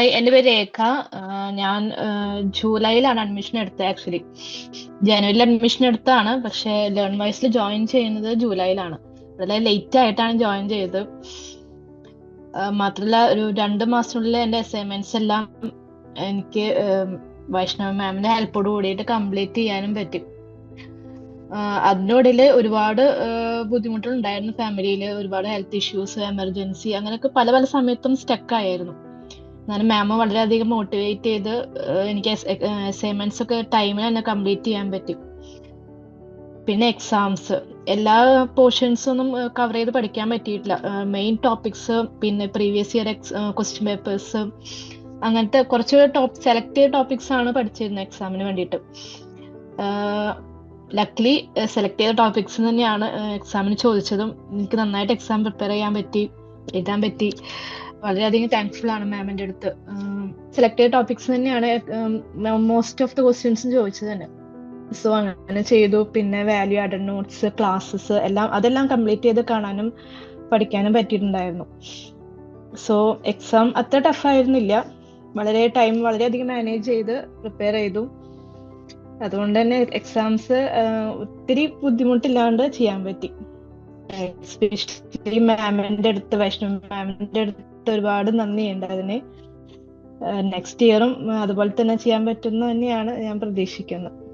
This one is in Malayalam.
ഹായ് എന്റെ പേര് രേഖ. ഞാൻ ജൂലൈയിലാണ് അഡ്മിഷൻ എടുത്തത് ആക്ച്വലി ജനുവരിയിൽ അഡ്മിഷൻ എടുത്താണ് പക്ഷെ ലേൺ വൈസിൽ ജോയിൻ ചെയ്യുന്നത് ജൂലൈയിലാണ്. വളരെ ലേറ്റ് ആയിട്ടാണ് ജോയിൻ ചെയ്തത്. മാത്രമല്ല ഒരു രണ്ട് മാസത്തിനുള്ളിൽ എന്റെ അസൈൻമെന്റ്സ് എല്ലാം എനിക്ക് വൈഷ്ണവ് മാമിന്റെ ഹെൽപ്പോട് കൂടിയിട്ട് കംപ്ലീറ്റ് ചെയ്യാനും പറ്റി. അതിനോടിൽ ഒരുപാട് ബുദ്ധിമുട്ടുകൾ ഉണ്ടായിരുന്നു ഫാമിലിയിൽ ഒരുപാട് ഹെൽത്ത് ഇഷ്യൂസ് എമർജൻസി അങ്ങനെയൊക്കെ പല പല സമയത്തും സ്റ്റക്ക് ആയിരുന്നു. എന്നാലും മാം വളരെയധികം മോട്ടിവേറ്റ് ചെയ്ത് എനിക്ക് അസൈൻമെന്റ്സ് ഒക്കെ ടൈമിൽ തന്നെ കംപ്ലീറ്റ് ചെയ്യാൻ പറ്റി. പിന്നെ എക്സാംസ് എല്ലാ പോർഷൻസ് ഒന്നും കവർ ചെയ്ത് പഠിക്കാൻ പറ്റിയിട്ടില്ല. മെയിൻ ടോപ്പിക്സ് പിന്നെ പ്രീവിയസ് ഇയർ ക്വസ്റ്റ്യൻ പേപ്പേഴ്സ് അങ്ങനത്തെ കുറച്ച് ടോപ്പ് സെലക്ട് ചെയ്ത ടോപ്പിക്സ് ആണ് പഠിച്ചിരുന്നത് എക്സാമിന് വേണ്ടിയിട്ട്. ലക്ലി സെലക്ട് ചെയ്ത ടോപ്പിക്സ് തന്നെയാണ് എക്സാമിന് ചോദിച്ചതും. എനിക്ക് നന്നായിട്ട് എക്സാം പ്രിപ്പയർ ചെയ്യാൻ പറ്റി എഴുതാൻ പറ്റി. വളരെയധികം താങ്ക്ഫുൾ ആണ് മാമിന്റെ അടുത്ത്. സെലക്ട് ചെയ്ത ടോപ്പിക്സ് തന്നെയാണ് മോസ്റ്റ് ഓഫ് ദ ക്വസ്റ്റ്യൻസും ചോദിച്ചത് തന്നെ. സോ അങ്ങനെ ചെയ്തു. പിന്നെ വാല്യൂ ആഡഡ് നോട്ട്സ് ക്ലാസ്സസ് എല്ലാം അതെല്ലാം കംപ്ലീറ്റ് ചെയ്ത് കാണാനും പഠിക്കാനും പറ്റിയിട്ടുണ്ടായിരുന്നു. സോ എക്സാം അത്ര ടഫ് ആയിരുന്നില്ല. വളരെ ടൈം വളരെയധികം മാനേജ് ചെയ്ത് പ്രിപ്പയർ ചെയ്തു. അതുകൊണ്ട് തന്നെ എക്സാംസ് ഒത്തിരി ബുദ്ധിമുട്ടില്ലാണ്ട് ചെയ്യാൻ പറ്റി. എസ്പെഷ്യലി മാമിന്റെ അടുത്ത് വൈഷ്ണവ് മാമിന്റെ അടുത്ത് ഒരുപാട് നന്ദിയുണ്ട് അതിന്. നെക്സ്റ്റ് ഇയറും അതുപോലെ തന്നെ ചെയ്യാൻ പറ്റുന്ന തന്നെയാണ് ഞാൻ പ്രതീക്ഷിക്കുന്നത്.